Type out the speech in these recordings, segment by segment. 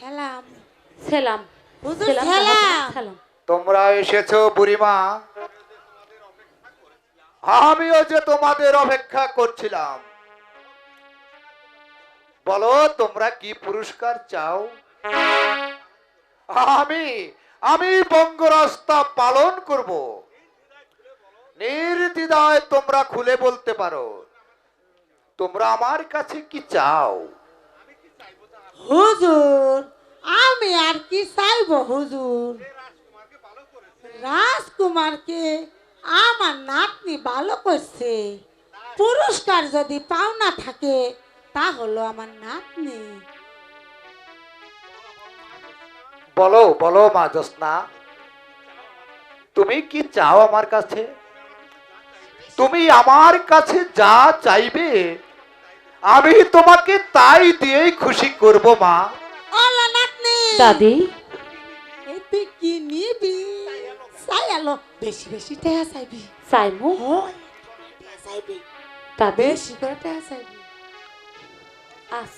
সালাম। সেলাম। হুজুর, সেলাম সেলাম। সেলাম। তোমরা এসেছ বুড়িমা। আমিও যে তোমাদের অপেক্ষা করছিলাম। বলো তোমরা কি পুরস্কার চাও? আমি আমি বঙ্গরাস্তা পালন করব। নির্দ্বিধায় তোমরা খুলে বলতে পারো। তোমরা আমার কাছে কি চাও? হুজুর আমি আর কি চাইব হুজুর? রাজকুমারকে আমার নাতনি ভালো করছে। পুরস্কার যদি পাওনা থাকে তা হলো আমার নাতনি। বলো বলো মা জোসনা তুমি কি চাও আমার কাছে? তুমি আমার কাছে যা চাইবে আমি তোমাকে তাই দিয়েই খুশি করব মা। দাদি। তুই কি নিবি? চাই আলো। বেশি বেশি চাইবি। টেহা চাইবি। দাদি। বেশি করে চাইবি। আস।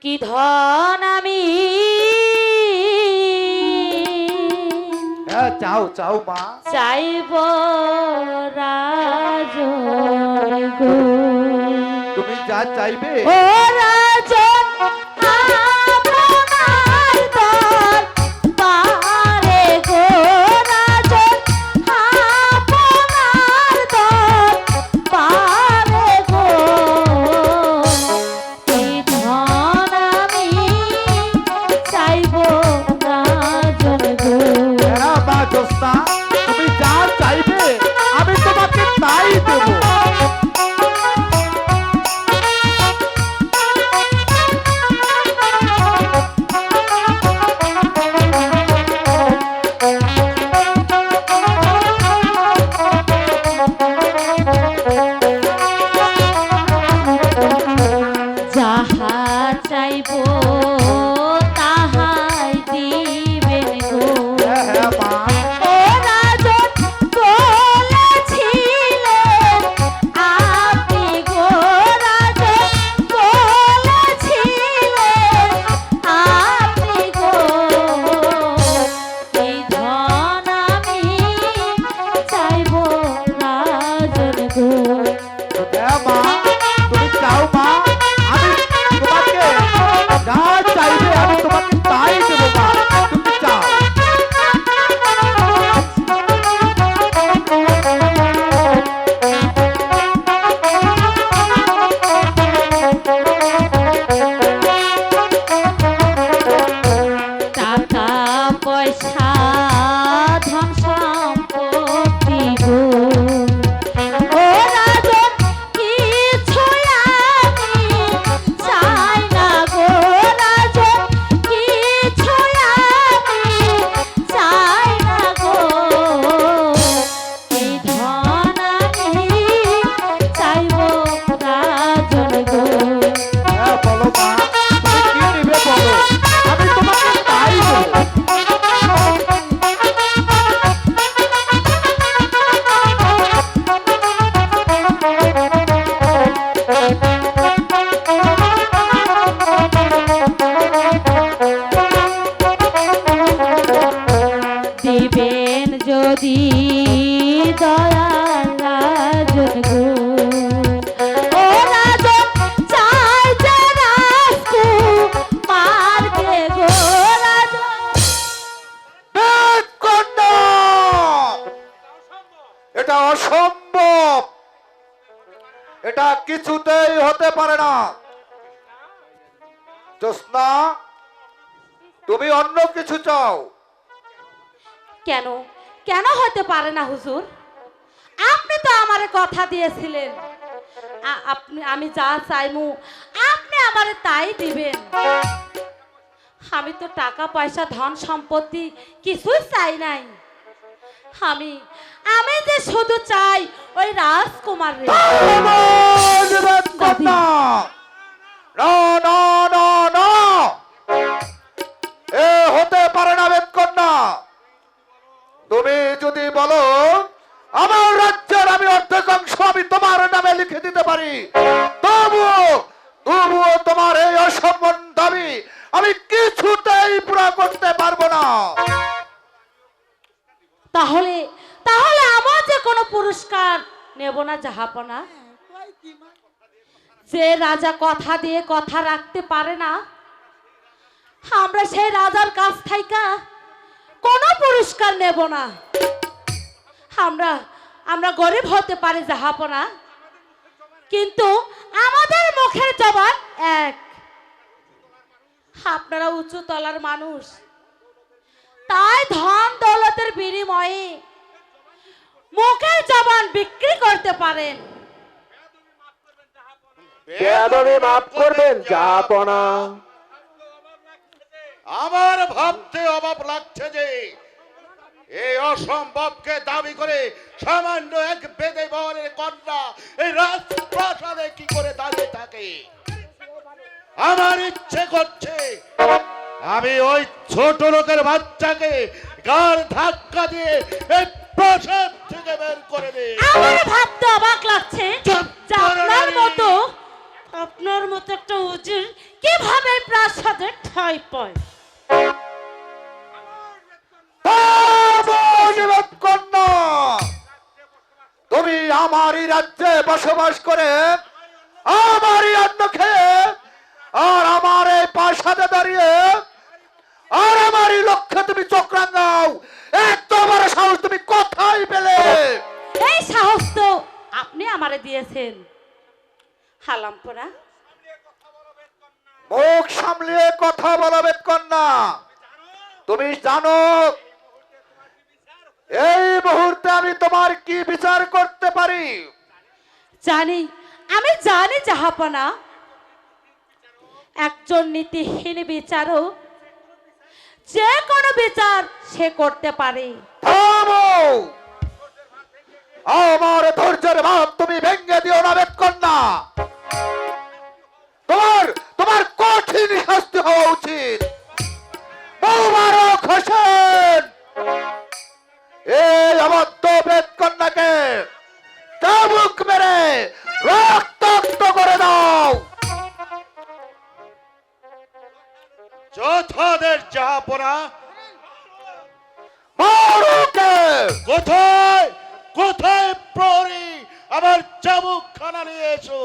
কি ধন আমি চাও চাও মা। চাইব রাজ তুমি যা চাইবে। ও রাজন কিছুতেই হতে পারে না। জোসনা তুমি অন্য কিছু চাও। কেন? কেন হতে পারে না, হুজুর? আপনি তো আমারে কথা দিয়েছিলেন। আপনি, আমি যা চাইমু, আপনি আমারে তাই দিবেন। আমি তো টাকা, পয়সা, ধন, সম্পত্তি কিছুই চাই নাই। আমি আমি যে শুধু চাই ওই রাজকুমার রে রে না না না না। জাহাপনা যে রাজা কথা দিয়ে কথা রাখতে পারে না আমরা সেই রাজার কাছ থেকে কোনো পুরস্কার নেব না। আমরা আমরা গরিব হতে পারি জাহাপনা কিন্তু আমাদের মুখের জবান এক। আপনারা উঁচু তলার মানুষ তাই ধন দৌলতের বিনিময়ে মুখের জবান বিক্রি করতে পারেন। বেয়াদবি মাফ করবেন যাপনা। আমার ভাবতে অভাব লাগছে যে এই অসম্ভবকে দাবি করে সামান্য এক বেদে বহরের কন্যা এই রাজপ্রাসাদে কি করে দাঁড়িয়ে থাকে? আমার ইচ্ছে করছে আমি ওই ছোট লোকের বাচ্চাকে গার ধাক্কা দিয়ে এই প্রাসাদ থেকে বের করে দিই আমার ভাবতে অবাক লাগছে। যে আপনার মতো আপনার মতো একটা উজির কীভাবে প্রাসাদে ঠাই পায়? তুমি আমারই রাজ্যে বসবাস করে আমারই অন্ন খেয়ে আর আমার এই পাশাতে দাঁড়িয়ে আর আমারই লক্ষ্যে তুমি চক্রাঙ্গাও এত বড় সাহস তুমি কোথায় পেলে? এই সাহস তো আপনি আমারে দিয়েছেন। হালামপনা মুখ সামলিয়ে কথা বলবে কন্যা তুমি জানো এই মুহূর্তে আমি তোমার কি বিচার করতে পারি? জানি আমি জানি জাহাপনা। একজন নীতিহীন বিচারক যে কোনো বিচার সে করতে পারে। আমার ধৈর্যের ভাব তুমি ভেঙে দিও না বেদকন্যা তোমার তোমার কঠিন শাস্তি হওয়া উচিত। কোথায়? কোথায় প্রহরী? আমার চাবুক খানা নিয়ে এসো।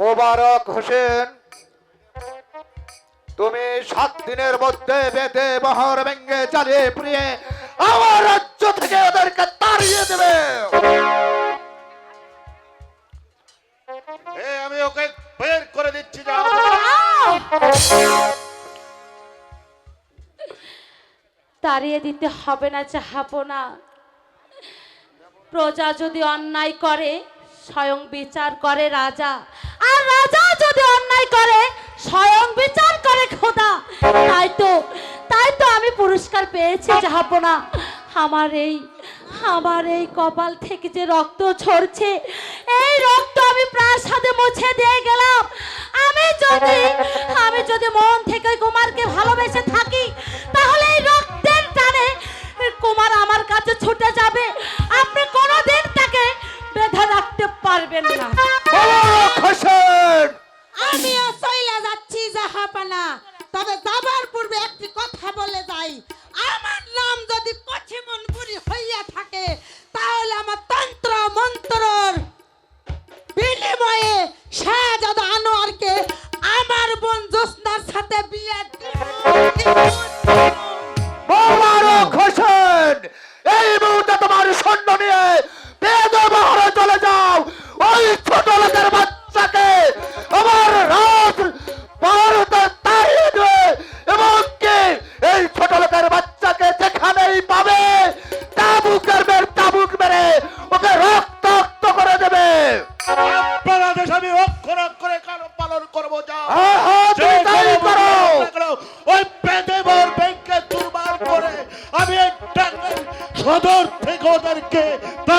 মোবারক হোসেন, তুমি সাত দিনের মধ্যে বেঁধে বহর ভেঙ্গে চালিয়ে পুড়িয়ে আমার রাজ্য থেকে ওদেরকে তাড়িয়ে দেবে। তাড়িয়ে দিতে হবে না চাহাপনা প্রজা যদি অন্যায় করে, স্বয়ং বিচার করে রাজা। আর রাজা যদি অন্যায় করে, স্বয়ং বিচার করে খোদা। তাই তো তাই তো আমি পুরস্কার পেয়েছি জাহাপনা আমার এই আমার এই কপাল থেকে যে রক্ত ঝরছে এই রক্ত আমি প্রাসাদে মুছে দিয়ে গেলাম। আমি যদি আমি যদি মন থেকে কুমারকে ভালোবেসে থাকি তাহলে এই রক্তের টানে কুমার আমার কাছে ছুটে যাবে। আপনি কোনোদিন তাকে বেঁধে রাখতে পারবেন না। আমিও চইলা যাচ্ছি জাহাপানা। তবে যাবার পূর্বে একটি কথা বলে যাই। আমার নাম যদি কঠিমনপুরি হইয়া থাকে, তাহলে আমার তন্ত্র মন্ত্রর বিনিময়ে শাহজাদা আনোয়ারকে আমার বোন জোসনার সাথে বিয়ে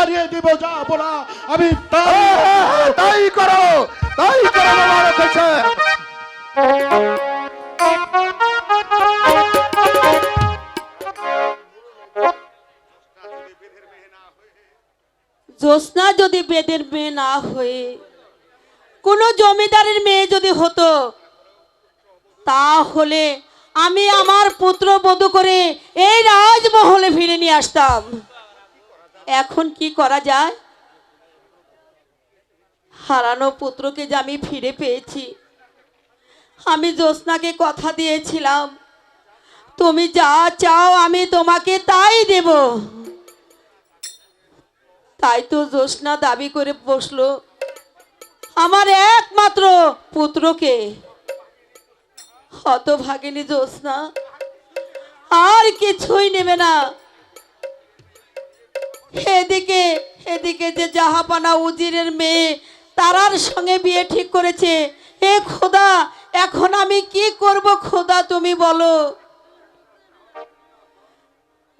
হারিয়ে দিব যা বলা। আমি তাই হ্যাঁ, হ্যাঁ, হ্যাঁ, করো তাই করো রেখেছে। জ্যোৎস্না যদি বেদের মেয়ে না হয়ে কোনো জমিদারের মেয়ে যদি হতো তাহলে আমি আমার পুত্র বধু করে এই রাজমহলে ফিরে নিয়ে আসতাম। এখন কি করা যায়? হারানো পুত্রকে যে আমি ফিরে পেয়েছি। আমি জ্যোৎস্নাকে কথা দিয়েছিলাম, তুমি যা চাও আমি তোমাকে তাই দেব। তাই তো জ্যোৎস্না দাবি করে বসল, আমার একমাত্র পুত্রকে। হতভাগিনী জ্যোৎস্না, আর কিছুই নেবে না। এদিকে এদিকে যে জাহাপানা উজিরের মেয়ে তারার সঙ্গে বিয়ে ঠিক করেছে। এ খোদা, এখন আমি কি করব খোদা তুমি বলো।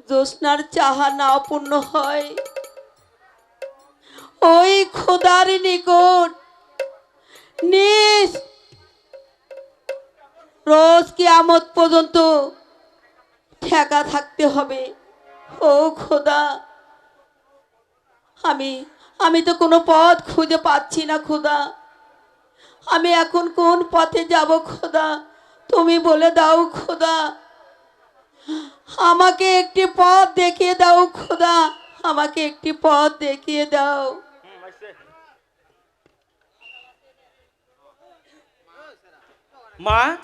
জ্যোৎস্নার চাহা না পূর্ণ হয়। ওই খোদার নিকট নিস। রোজ কি কিয়ামত পর্যন্ত ঠেকা থাকতে হবে। ও খোদা আমি আমি তো কোনো পথ খুঁজে পাচ্ছি না খোদা। আমি এখন কোন পথে যাব খোদা? তুমি বলে দাও খোদা। আমাকে একটি পথ দেখিয়ে দাও খোদা। আমাকে একটি পথ দেখিয়ে দাও। মা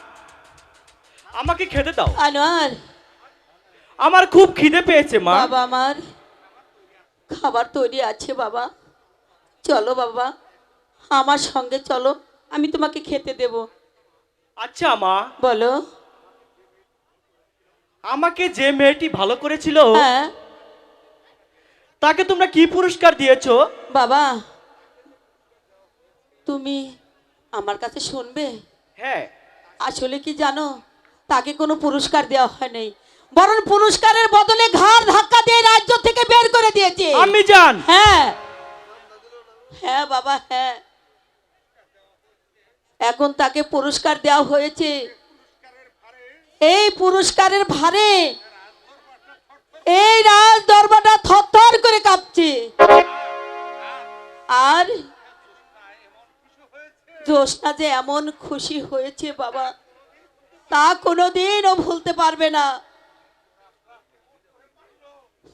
আমাকে খেতে দাও। আনোয়ার। আমার খুব খিদে পেয়েছে মা। বাবা আমার। খাবার তৈরি আছে বাবা। চলো বাবা আমার সঙ্গে চলো আমি তোমাকে খেতে দেব। আচ্ছা মা। বলো। আমাকে যে মেয়েটি ভালো করেছিল হ্যাঁ। তাকে তোমরা কি পুরস্কার দিয়েছ? বাবা তুমি আমার কাছে শুনবে? হ্যাঁ। আসলে কি জানো তাকে কোনো পুরস্কার দেওয়া হয় নাই বরং পুরস্কারের বদলে ঘাড় ধাক্কা দিয়ে রাজ্য থেকে বের করে দিয়েছে। আমি জান হ্যাঁ। হ্যাঁ বাবা হ্যাঁ। এখন তাকে পুরস্কার দেওয়া হয়েছে। এই পুরস্কারের ভারে এই রাজ দরবারটা থরথর করে কাঁপছে। আর জ্যোৎস্না যে এমন খুশি হয়েছে বাবা তা কোনোদিনও ভুলতে পারবে না।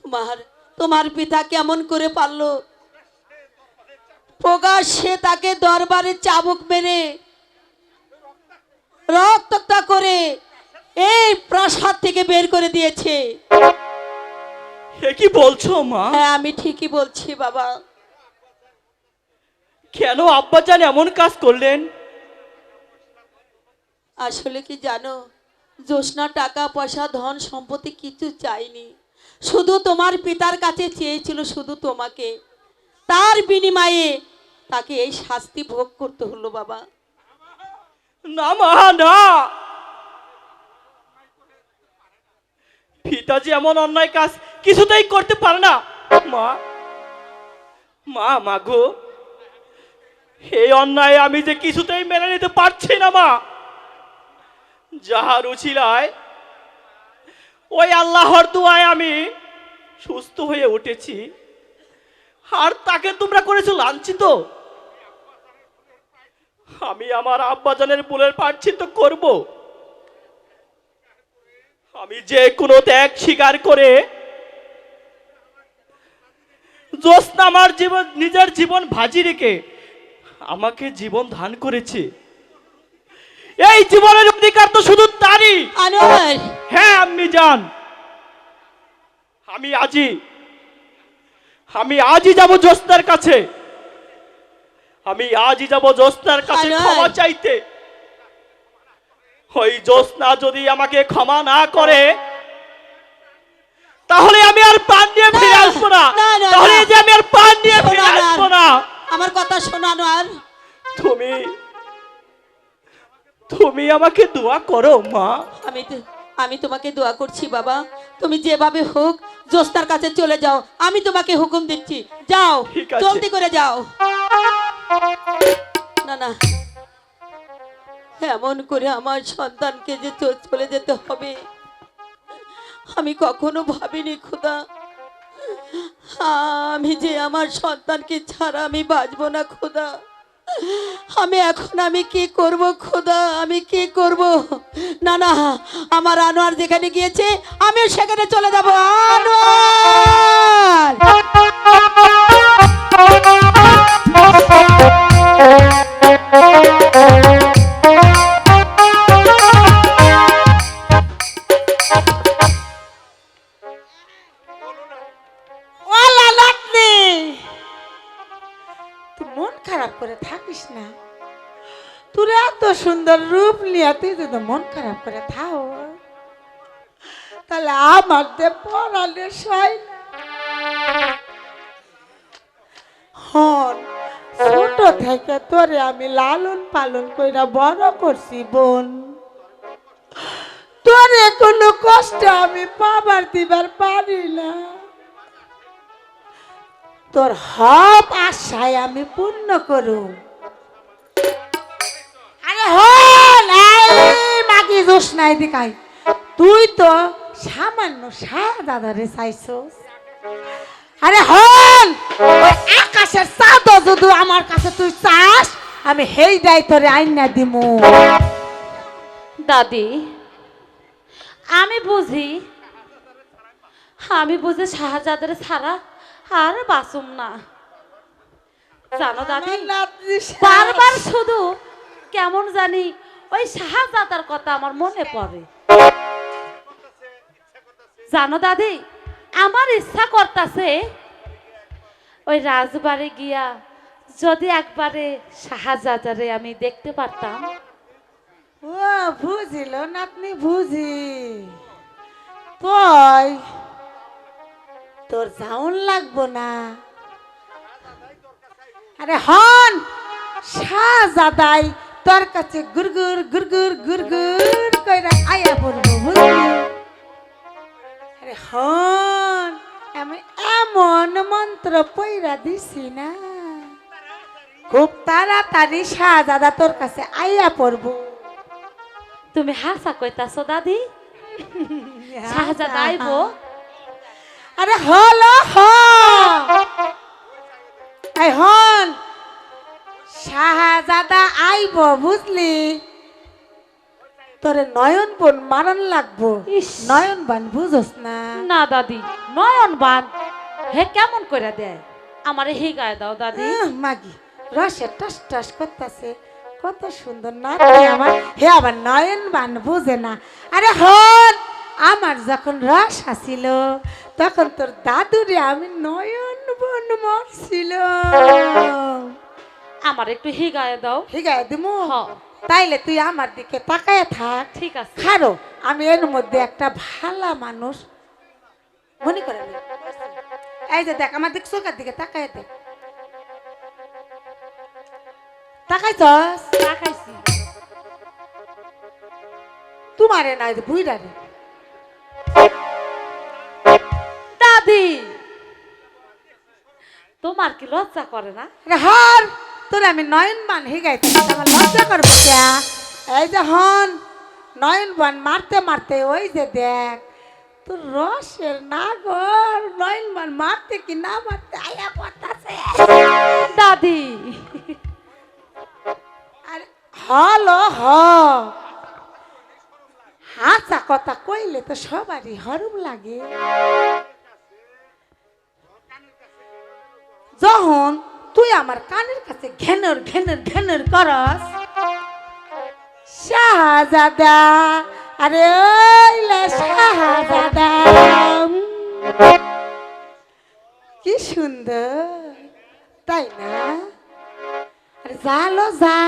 তোমার তোমার পিতা কেমন করে পারল? প্রকাশ্যে তাকে দরবারে চাবুক মেরে রক্তটা করে এই প্রাসাদ থেকে বের করে দিয়েছে। কি বলছো মা? হ্যাঁ আমি ঠিকই বলছি বাবা। কেন আব্বাজান এমন কাজ করলেন? আসলে কি জানো জ্যোৎস্না টাকা পয়সা ধন সম্পত্তি কিছু চাইনি। শুধু তোমার পিতার কাছে চেয়েছিল শুধু তোমাকে। তার বিনিময়ে তাকে এই শাস্তি ভোগ করতে হলো বাবা। না মা, না। এমন অন্যায় কাজ কিছুতেই করতে পারে না। মা মা মাগো এই অন্যায় আমি যে কিছুতেই মেনে নিতে পারছি না, মা। যাহার উছিলায় ওই আল্লাহর দুয়ায় আমি সুস্থ হয়ে উঠেছি। আর তাকে তোমরা করেছ লাঞ্ছিত? আমি আমার আব্বাজানের ভুলের প্রার্থিত করব। আমি যে কোনো ত্যাগ স্বীকার করে জ্যোৎস্না আমার জীবন, নিজের জীবন ভাজি রেখে আমাকে জীবন ধান করেছে। এই জীবনের অধিকার তো শুধু তারই। আনোয়ার। হ্যাঁ আমি জান আমি আজই আমি আজই যাব জ্যোৎস্নার কাছে। আমি আজই যাব জ্যোৎস্নার কাছে ক্ষমা চাইতে। ওই জ্যোৎস্না যদি আমাকে ক্ষমা না করে তাহলে আমি আর পান নিয়ে ফিরে আসব না। তাহলে যে আমি আর পান নিয়ে ফিরে আসব না। আমার কথা শোনানো আর তুমি তুমি আমাকে দোয়া করো মা। আমি তো- আমি তোমাকে দোয়া করছি বাবা। তুমি যেভাবে হোক জোস্তার কাছে চলে যাও। আমি তোমাকে হুকুম দিচ্ছি। যাও জলদি করে যাও। না না। এমন করে আমার সন্তানকে যে চলে যেতে হবে। আমি কখনো ভাবিনি খোদা। আমি যে আমার সন্তানকে ছাড়া আমি বাঁচবো না খোদা। আমি এখন আমি কি করব, খোদা? আমি কি করব? না না, আমার আনোয়ার যেখানে গিয়েছে, আমিও সেখানে চলে যাব, আনোয়ার! সুন্দর রূপ নিয়ে যদি মন খারাপ করে থাও, তাহলে আমার যে পড়ালে সয় হন, ছোট থেকে তোরে আমি লালন পালন কইরা বড় করছি, বোন। তোরে কোনো কষ্ট আমি পাবার দিবার পারি না। তোর হব আশায় আমি পূর্ণ আরে হল এই মাগি জোস নাই দিকাই তুই তো সামান্য সার দাদারে চাইছস। আরে হল ওই আকাশের চাঁদ যদি আমার কাছে তুই চাস আমি হেই তোরে আইনা দিমু। দাদি আমি বুঝি আমি বুঝি শাহজাদের ছাড়া আর বাসুম না। জানো দাদি বারবার শুধু কেমন জানি? ওই শাহজাদার কথা আমার মনে পড়ে। জানো দাদি আমার ইচ্ছা করতেছে ওই রাজবাড়ি গিয়া যদি একবারে শাহজাদারে আমি দেখতে পারতাম। ও বুঝিল নাতনি বুঝি। তুই তোর যাউন লাগবো না। আরে হন শাহজাদাই তোর কাছে গুরগুর গুরগুর গুরগুর কইরা আয়া পড়ব বুঝলি? আরে হন আমি এমন মন্ত্র পইরা দিছি না। খুব তাড়াতাড়ি শাহজাদা তোর কাছে আইয়া পড়ব। তুমি হাসা কইতাছো দাদি? শাহজাদা আইবো? আরে হলো হ। হন শাহজাদা আইব বুঝলি? তোরে নয়ন বোন মারণ লাগবো। নয়ন বান বুঝোস না? না দাদি। নয়ন বান হে কেমন করে দেয়? আমারে হি গায়ে দাও দাদি। মাগি রসে টস টস করতেছে। কত সুন্দর না আমার। হে আবার নয়ন বান বুঝে না। আরে হন আমার যখন রস আসিল তখন তোর দাদুরে আমি নয়ন বন মরছিল আমার একটু হিগায় দাও। হিগায় দিমু? হ তাইলে তুই আমার দিকে তাকায় থাক। ঠিক আছে। খারো আমি এর মধ্যে একটা ভালা মানুষ। মনে করে এই যে দেখ আমার দিক চোখের দিকে তাকায় দেখ তাকাইছস? রাখাইছি তোমারে না বুইরা রে। দাদি! তোমার কি লজ্জা করে না? হর! তোর আমি নয়ন বান হিগাইছি আমার লজ্জা করব ক্যা? এই যে হন নয়ন বান মারতে মারতে ওই যে দেখ তোর রসের নাগর নয়ন বান মারতে কি না মারতে আয়া পড়তাছে। দাদি। আরে হলো হ। হাসা কথা কইলে তো সবারই হরম লাগে। যখন তুই আমার কানের কাছে ঘেনর ঘেনর ঘেনর করস। শাহজাদা, আরে শাহজাদা। কি সুন্দর, তাই না? আরে জালো যা